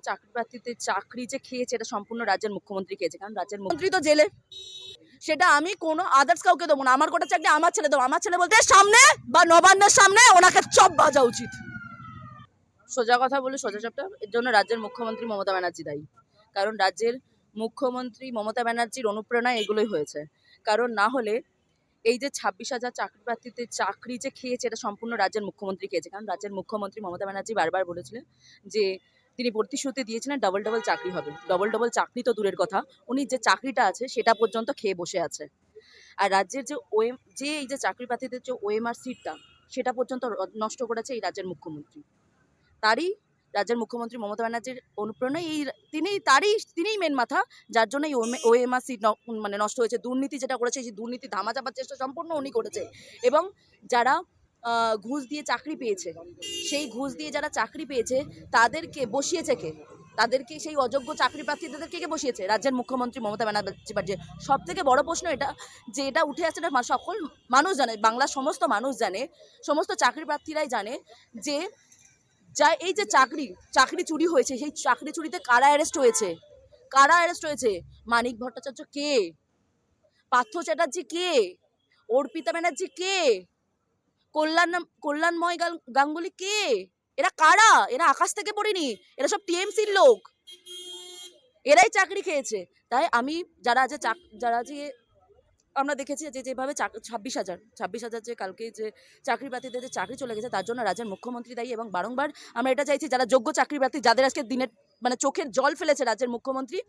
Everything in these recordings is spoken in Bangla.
চাকরি প্রার্থীদের চাকরি যে খেয়েছে, এটা সম্পূর্ণ রাজ্যের মুখ্যমন্ত্রী খেয়েছে। কারণ রাজ্যের মুখ্যমন্ত্রী তো জেলে। সেটা আমি কোনো আদার্স কাউকে দেবো না। আমার কোটা চাকরি আমার ছেলে দেবো। আমার ছেলে বলতে সামনে বা নবান্নের সামনে ওনাকে চপ বাজা উচিত। সোজা কথা বলে সোজা চপটা। এর জন্য রাজ্যের মুখ্যমন্ত্রী মমতা ব্যানার্জি দায়ী। কারণ রাজ্যের মুখ্যমন্ত্রী মমতা ব্যানার্জির অনুপ্রেরণায় এগুলোই হয়েছে। কারণ না হলে এই যে ছাব্বিশ হাজার চাকরি প্রার্থীদের চাকরি যে খেয়েছে, এটা সম্পূর্ণ রাজ্যের মুখ্যমন্ত্রী খেয়েছে। কারণ রাজ্যের মুখ্যমন্ত্রী মমতা ব্যানার্জি বারবার বলেছিলেন যে তিনি প্রতিশ্রুতি দিয়েছিলেন ডবল ডবল চাকরি হবে। ডবল ডবল চাকরি তো দূরের কথা। উনি যে চাকরিটা আছে, সেটা পর্যন্ত খেয়ে বসে আছে। আর রাজ্যের যে ওএম যে এই যে চাকরি প্রার্থীদের যে ওএমআর সিটটা সেটা পর্যন্ত নষ্ট করেছে এই রাজ্যের মুখ্যমন্ত্রী। তারই রাজ্যের মুখ্যমন্ত্রী মমতা ব্যানার্জির অনুপ্রেরণায় এই তিনি তারই, তিনিই মেন মাথা, যার জন্য এই ওএমআর সিট মানে নষ্ট হয়েছে। দুর্নীতি যেটা করেছে, সেই দুর্নীতি ধামা চাপার চেষ্টা সম্পূর্ণ উনি করেছে। এবং যারা ঘুষ দিয়ে চাকরি পেয়েছে। সেই ঘুষ দিয়ে যারা চাকরি পেয়েছে, তাদেরকে বসিয়েছে কে? তাদেরকে সেই অযোগ্য চাকরি প্রার্থীদের কে কে বসিয়েছে? রাজ্যের মুখ্যমন্ত্রী মমতা ব্যানার্জি সব থেকে বড় প্রশ্ন এটা, যে এটা উঠে আসছে এটা সকল মানুষ জানে, বাংলার সমস্ত মানুষ জানে, সমস্ত চাকরি প্রার্থীরাই জানে যে যা এই যে চাকরি চাকরি চুরি হয়েছে, সেই চাকরি চুরিতে কারা অ্যারেস্ট হয়েছে? কারা অ্যারেস্ট হয়েছে? মানিক ভট্টাচার্য কে? পার্থ চ্যাটার্জি কে? অর্পিতা ব্যানার্জি কে? কল্যাণ কল্যাণময় গাঙ্গুলি কে? এরা কারা? এরা আকাশ থেকে পড়েনি। এরা সব টিএমসির লোক। এরাই চাকরি খেয়েছে। তাই আমি যারা যে চাক- যারা যে আমরা দেখেছি যে যেভাবে ছাব্বিশ হাজার ছাব্বিশ হাজার যে কালকে যে চাকরি প্রার্থীদের যে চাকরি চলে গেছে, তার জন্য রাজ্যের মুখ্যমন্ত্রী দায়ী এবং বারংবার আমরা এটা চাইছি যারা যোগ্য চাকরি প্রার্থী যাদের আজকে দিনের মানে চোখের জল ফেলেছে রাজ্যের মুখ্যমন্ত্রী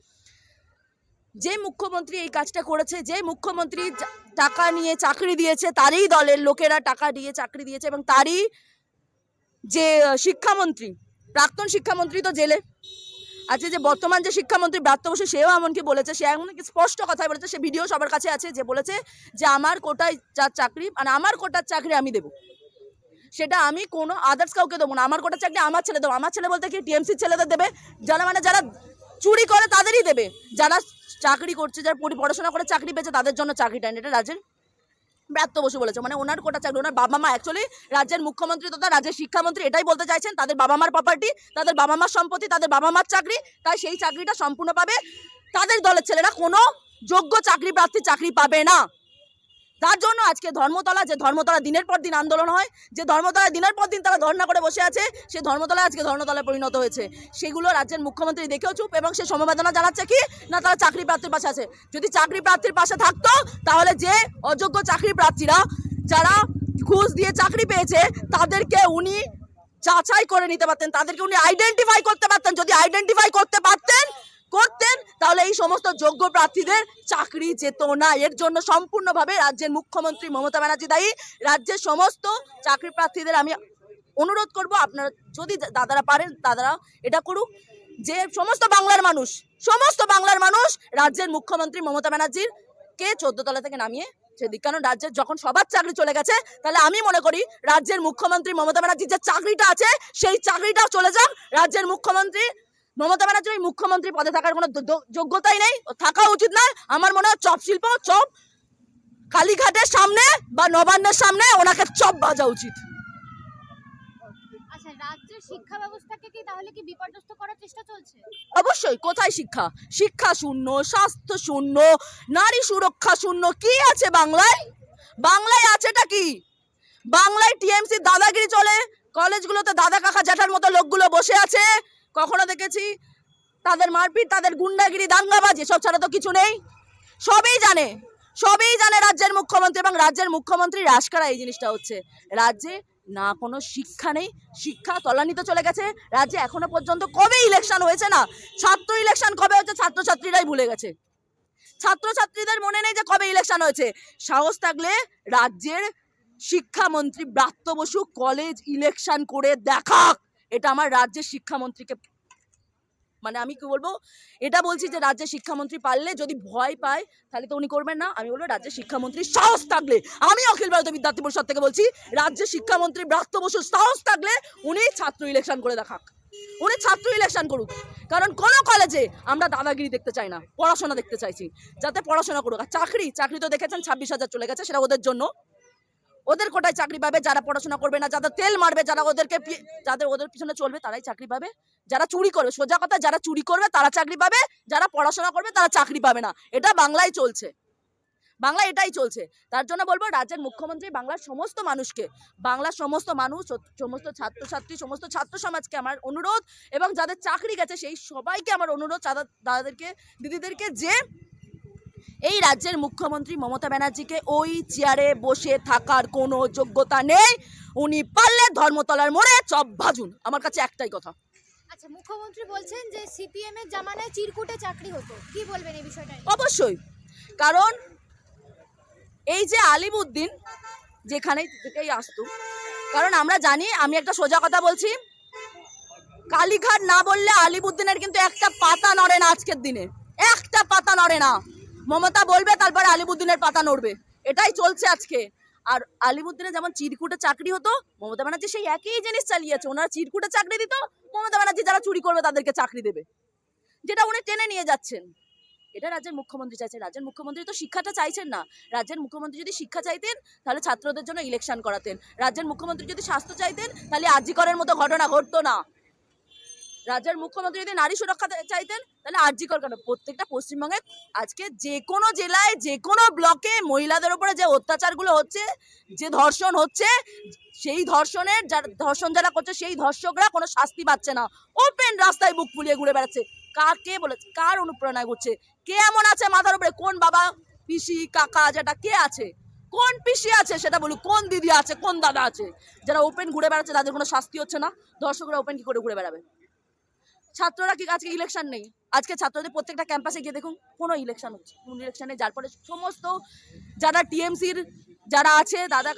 যে মুখ্যমন্ত্রী এই কাজটা করেছে, যে মুখ্যমন্ত্রী টাকা নিয়ে চাকরি দিয়েছে, তারই দলের লোকেরা টাকা দিয়ে চাকরি দিয়েছে এবং তারই যে শিক্ষামন্ত্রী, প্রাক্তন শিক্ষামন্ত্রী তো জেলে। আজকে যে বর্তমান যে শিক্ষামন্ত্রী ব্রাত্য বসু সেও এমনকি বলেছে, সে এমনকি স্পষ্ট কথাই বলেছে, সে ভিডিও সবার কাছে আছে যে বলেছে যে, আমার কোটায় যার চাকরি মানে আমার কোটার চাকরি আমি দেবো। সেটা আমি কোনো আদার্স কাউকে দেবো না। আমার কোটার চাকরি আমার ছেলে দেবো। আমার ছেলে বলতে কি, টিএমসির ছেলেদের দেবে? যারা মানে যারা চুরি করে তাদেরই দেবে। যারা চাকরি করছে, যারা পড়াশোনা করে চাকরি পেয়েছে, তাদের জন্য চাকরিটা। এটা রাজ্যের ব্রাত্য বসু বলেছে। মানে ওনার কোটা চাকরি, ওনার বাবা মা অ্যাকচুয়ালি রাজ্যের মুখ্যমন্ত্রী তথা রাজ্যের শিক্ষামন্ত্রী এটাই বলতে চাইছেন। তাদের বাবা মার প্রপার্টি তাদের বাবা মার সম্পত্তি, তাদের বাবা মার চাকরি, তাই সেই চাকরিটা সম্পূর্ণ পাবে। তাদের দলের ছেলেরা কোনো যোগ্য চাকরি প্রার্থী চাকরি পাবে না। তার জন্য আজকে ধর্মতলা, যে ধর্মতলা দিনের পর দিন আন্দোলন হয়, যে ধর্মতলা দিনের পর দিন তারা ধর্ণা করে বসে আছে সেই ধর্মতলা আজকে ধর্মতলায় পরিণত হয়েছে। সেগুলো রাজ্যের মুখ্যমন্ত্রী দেখেও চুপ এবং সে সমবেদনা জানাচ্ছে কি, না তারা চাকরি প্রার্থীর পাশে আছে। যদি চাকরি প্রার্থীর পাশে থাকতো, তাহলে যে অযোগ্য চাকরি প্রার্থীরা, যারা ঘুষ দিয়ে চাকরি পেয়েছে, তাদেরকে উনি যাচাই করে নিতে পারতেন, তাদেরকে উনি আইডেন্টিফাই করতে পারতেন। যদি আইডেন্টিফাই করতে পারতেন করতেন, তাহলে এই সমস্ত যোগ্য প্রার্থীদের চাকরি যেত না। এর জন্য সম্পূর্ণভাবে রাজ্যের মুখ্যমন্ত্রী মমতা ব্যানার্জি দায়ী। রাজ্যের সমস্ত চাকরি প্রার্থীদের আমি অনুরোধ করব, আপনারা যদি দাদারা পারেন, দাদারা এটা করুক। যে সমস্ত বাংলার মানুষ, সমস্ত বাংলার মানুষ রাজ্যের মুখ্যমন্ত্রী মমতা ব্যানার্জির কে চোদ্দ তলা থেকে নামিয়ে সেদিক, কারণ রাজ্যের যখন সবার চাকরি চলে গেছে, তাহলে আমি মনে করি রাজ্যের মুখ্যমন্ত্রী মমতা ব্যানার্জির যে চাকরিটা আছে, সেই চাকরিটাও চলে যাক। রাজ্যের মুখ্যমন্ত্রী মমতা ব্যানার্জির মুখ্যমন্ত্রী পদে থাকার কোনো যোগ্যতাই নেই ও থাকা উচিত নয় আমার মনে হয় চপ শিল্প চপ কালীঘাটের সামনে বা নবান্নের সামনে ওনাকে চপ বাজা উচিত। আচ্ছা রাজ্যের শিক্ষা ব্যবস্থাকে কি তাহলে কি বিপর্যস্ত করার চেষ্টা চলছে? অবশ্যই কোথায় শিক্ষা? শিক্ষা শূন্য স্বাস্থ্য শূন্য নারী সুরক্ষা শূন্য কি আছে বাংলায়? বাংলায় আছেটা কি? বাংলায় টিএমসি দাদাগিরি চলে কলেজগুলোতে দাদা কাকা জ্যাঠার মতো লোকগুলো বসে আছে কখনো দেখেছি? তাদের মারপিট, তাদের গুন্ডাগিরি, দাঙ্গাবাজি সব ছাড়া তো কিছু নেই। সবই জানে সবই জানে রাজ্যের মুখ্যমন্ত্রী এবং রাজ্যের মুখ্যমন্ত্রী হ্রাস করা এই জিনিসটা হচ্ছে। রাজ্যে না কোনো শিক্ষা নেই, শিক্ষা তলানিতে চলে গেছে। রাজ্যে এখনও পর্যন্ত কবে ইলেকশন হয়েছে না? ছাত্র ইলেকশন কবে হচ্ছে ছাত্রছাত্রীরাই ভুলে গেছে। ছাত্রছাত্রীদের মনে নেই যে কবে ইলেকশন হয়েছে। সাহস থাকলে রাজ্যের শিক্ষামন্ত্রী ব্রাত্য বসু কলেজ ইলেকশন করে দেখাক। এটা আমার রাজ্যের শিক্ষামন্ত্রীকে মানে আমি কি বলব? এটা বলছি যে রাজ্যের শিক্ষামন্ত্রী পারলে যদি ভয় পায়, তাহলে তো উনি করবেন না। আমি বলব রাজ্যের শিক্ষামন্ত্রী সাহস থাকলে, আমি অখিল ভারতীয় বিদ্যার্থী পরিষদ থেকে বলছি, রাজ্যের শিক্ষামন্ত্রী ব্রাত্য বসু সাহস থাকলে উনি ছাত্র ইলেকশন করে দেখাক। উনি ছাত্র ইলেকশন করুক। কারণ কোনো কলেজে আমরা দাদাগিরি দেখতে চাই না, পড়াশোনা দেখতে চাইছি। যাতে পড়াশোনা করুক। আর চাকরি চাকরি তো দেখেছেন, ছাব্বিশ হাজার চলে গেছে, সেটা ওদের জন্য। ওদের কোটায় চাকরি পাবে, যারা পড়াশোনা করবে না যারা তেল মারবে, যারা ওদেরকে যাদের ওদের পিছনে চলবে, তারাই চাকরি পাবে। যারা চুরি করবে, সোজা কথা, যারা চুরি করবে, তারা চাকরি পাবে, যারা পড়াশোনা করবে, তারা চাকরি পাবে না। এটা বাংলায় চলছে। বাংলা এটাই চলছে। তার জন্য বলব, রাজ্যের মুখ্যমন্ত্রী বাংলার সমস্ত মানুষকে, বাংলার সমস্ত মানুষ সমস্ত ছাত্রছাত্রী, সমস্ত ছাত্র সমাজকে আমার অনুরোধ, এবং যাদের চাকরি গেছে, সেই সবাইকে আমার অনুরোধ দাদা- দাদাদেরকে দিদিদেরকে যে এই রাজ্যের মুখ্যমন্ত্রী মমতা ব্যানার্জিকে ওই চেয়ারে বসে থাকার কোনো যোগ্যতা নেই। উনি পারলে ধর্মতলার মোড়ে চপ ভাজুন। আমার কাছে একটাই কথা। আচ্ছা মুখ্যমন্ত্রী বলছেন যে সিপিএম এর জামানায় চিরকুটে চাকরি হতো। কি বলবেন এই বিষয়টা অবশ্যই। কারণ এই যে আলিমউদ্দিন যেখানে থেকেই আসতো কারণ আমরা জানি আমি একটা সোজা কথা বলছি কালীঘাট না বললে আলিমউদ্দিনের কিন্তু একটা পাতা নড়ে না আজকের দিনে। একটা পাতা নড়ে না। মমতা বলবে, তারপরে আলিমউদ্দিনের পাতা নড়বে। এটাই চলছে আজকে। আর আলিমুদ্দিনের যেমন চিরকুটে চাকরি হতো, মমতা ব্যানার্জি সেই একই জিনিস চালিয়েছে। ওনারা চিরকুটে চাকরি দিত, মমতা ব্যানার্জি যারা চুরি করবে তাদেরকে চাকরি দেবে। যেটা উনি টেনে নিয়ে যাচ্ছেন। এটা রাজ্যের মুখ্যমন্ত্রী চাইছেন। রাজ্যের মুখ্যমন্ত্রী তো শিক্ষাটা চাইছেন না। রাজ্যের মুখ্যমন্ত্রী যদি শিক্ষা চাইতেন, তাহলে ছাত্রদের জন্য ইলেকশন করাতেন। রাজ্যের মুখ্যমন্ত্রী যদি স্বাস্থ্য চাইতেন, তাহলে আজিকরের মতো ঘটনা ঘটতো না। রাজ্যের মুখ্যমন্ত্রী যদি নারী সুরক্ষা চাইতেন, তাহলে আরজিকর কেন? প্রত্যেকটা পশ্চিমবঙ্গে আজকে যে কোনো জেলায়, যে কোনো ব্লকে মহিলাদের উপরে যে অত্যাচারগুলো হচ্ছে, যে ধর্ষণ হচ্ছে, সেই ধর্ষণের যারা ধর্ষণ যারা করছে, সেই ধর্ষকরা কোনো শাস্তি পাচ্ছে না। ওপেন রাস্তায় বুক ফুলিয়ে ঘুরে বেড়াচ্ছে। কার কে বলেছে? কার অনুপ্রেরণায় করছে কে এমন আছে মাথার উপরে? কোন বাবা পিসি, কাকা, যেটা কে আছে? কোন পিসি আছে সেটা বলুক? কোন দিদি আছে? কোন দাদা আছে? যারা ওপেন ঘুরে বেড়াচ্ছে, তাদের কোনো শাস্তি হচ্ছে না? দর্শকরা ওপেন কি করে ঘুরে বেড়াবে? ছাত্ররা কি আজকে ইলেকশন নেই? আজকে ছাত্রদের প্রত্যেকটা ক্যাম্পাসে গিয়ে দেখুন, কোনো ইলেকশন হচ্ছে কোন ইলেকশনে যার পরে সমস্ত যারা টিএমসির যারা আছে, দাদা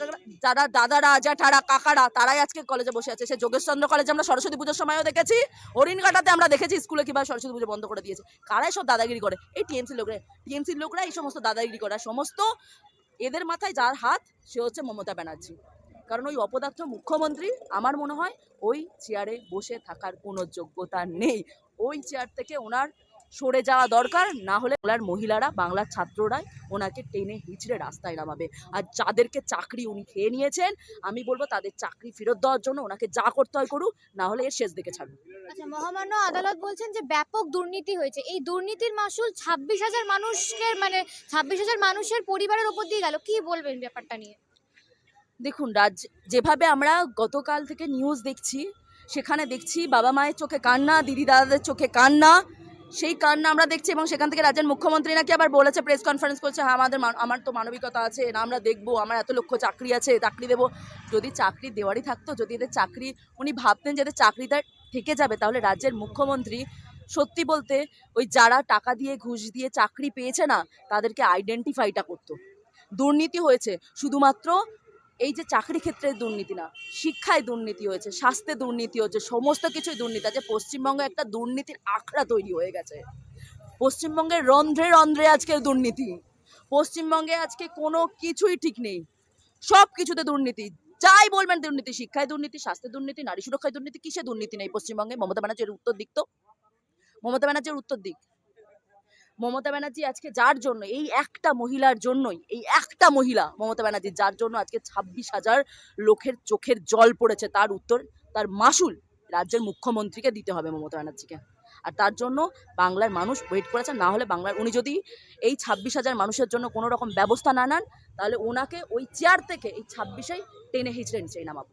যারা দাদারা জ্যাঠারা কাকারা, তারাই আজকে কলেজে বসে আছে। সে যোগেশচন্দ্র কলেজে আমরা সরস্বতী পুজোর সময়ও দেখেছি হরিণঘাটাতে আমরা দেখেছি স্কুলে কীভাবে সরস্বতী পুজো বন্ধ করে দিয়েছে। কারাই সব দাদাগিরি করে? এই টিএমসি লোকরা টিএমসির লোকরা এই সমস্ত দাদাগিরি করে। সমস্ত এদের মাথায় যার হাত, সে হচ্ছে মমতা ব্যানার্জি। কারণ ওই অপদার্থ মুখ্যমন্ত্রী, আমার মনে হয় ওই চেয়ারে বসে থাকার কোনো যোগ্যতা নেই। ওই চেয়ার থেকে ওনার সরে যাওয়া দরকার, না হলে বাংলার মহিলারা, বাংলার ছাত্ররাই ওনাকে টেনে হিচড়ে রাস্তায় নামাবে। আর যাদেরকে চাকরি উনি খেয়ে নিয়েছেন, আমি বলব তাদের চাকরি ফেরত দেওয়ার জন্য ওনাকে যা করতে হয় করুক, না হলে এর শেষ দিকে ছাড়বে আচ্ছা মহামান্য আদালত বলছেন যে ব্যাপক দুর্নীতি হয়েছে। এই দুর্নীতির মাসুল ছাব্বিশ হাজার মানুষের মানে ছাব্বিশ হাজার মানুষের পরিবারের উপর দিয়ে গেল। কি বলবেন ব্যাপারটা নিয়ে? দেখুন রাজ্য যেভাবে আমরা গতকাল থেকে নিউজ দেখছি, সেখানে দেখছি বাবা মায়ের চোখে কান্না, দিদি দাদাদের চোখে কান্না, সেই কান্না আমরা দেখছি এবং সেখান থেকে রাজ্যের মুখ্যমন্ত্রী নাকি আবার বলেছে প্রেস কনফারেন্স করছে হ্যাঁ আমাদের আমার তো মানবিকতা আছে, না, আমরা দেখব, আমার এত লক্ষ চাকরি আছে, চাকরি দেবো। যদি চাকরি দেওয়ারই থাকতো, যদি এদের চাকরি, উনি ভাবতেন যে এদের চাকরিটা থেকে যাবে, তাহলে রাজ্যের মুখ্যমন্ত্রী সত্যি বলতে ওই যারা টাকা দিয়ে ঘুষ দিয়ে চাকরি পেয়েছে না, তাদেরকে আইডেন্টিফাইটা করতো। দুর্নীতি হয়েছে, শুধুমাত্র এই যে চাকরি ক্ষেত্রে দুর্নীতি না, শিক্ষায় দুর্নীতি হয়েছে, স্বাস্থ্যে দুর্নীতি হচ্ছে, সমস্ত কিছুই দুর্নীতি আছে, পশ্চিমবঙ্গে একটা দুর্নীতির আখড়া তৈরি হয়ে গেছে। পশ্চিমবঙ্গের রন্ধ্রে রন্ধ্রে আজকে দুর্নীতি, পশ্চিমবঙ্গে আজকে কোনো কিছুই ঠিক নেই, সব কিছুতে দুর্নীতি, যাই বলবেন দুর্নীতি, শিক্ষায় দুর্নীতি, স্বাস্থ্যে দুর্নীতি, নারী সুরক্ষায় দুর্নীতি, কিসে দুর্নীতি নেই পশ্চিমবঙ্গে? মমতা ব্যানার্জির উত্তর দিক তো, মমতা ব্যানার্জির উত্তর দিক। মমতা ব্যানার্জি আজকে যার জন্য, এই একটা মহিলার জন্যই, এই একটা মহিলা মমতা ব্যানার্জি যার জন্য আজকে ছাব্বিশ হাজার লোকের চোখের জল পড়েছে, তার উত্তর, তার মাসুল রাজ্যের মুখ্যমন্ত্রীকে দিতে হবে মমতা ব্যানার্জিকে। আর তার জন্য বাংলার মানুষ ওয়েট করেছে, না হলে বাংলার উনি যদি এই ছাব্বিশ হাজার মানুষের জন্য কোনো রকম ব্যবস্থা না নেন, তাহলে ওনাকে ওই চেয়ার থেকে এই ছাব্বিশেই টেনে হিচড়ে নিচেই নামাবো।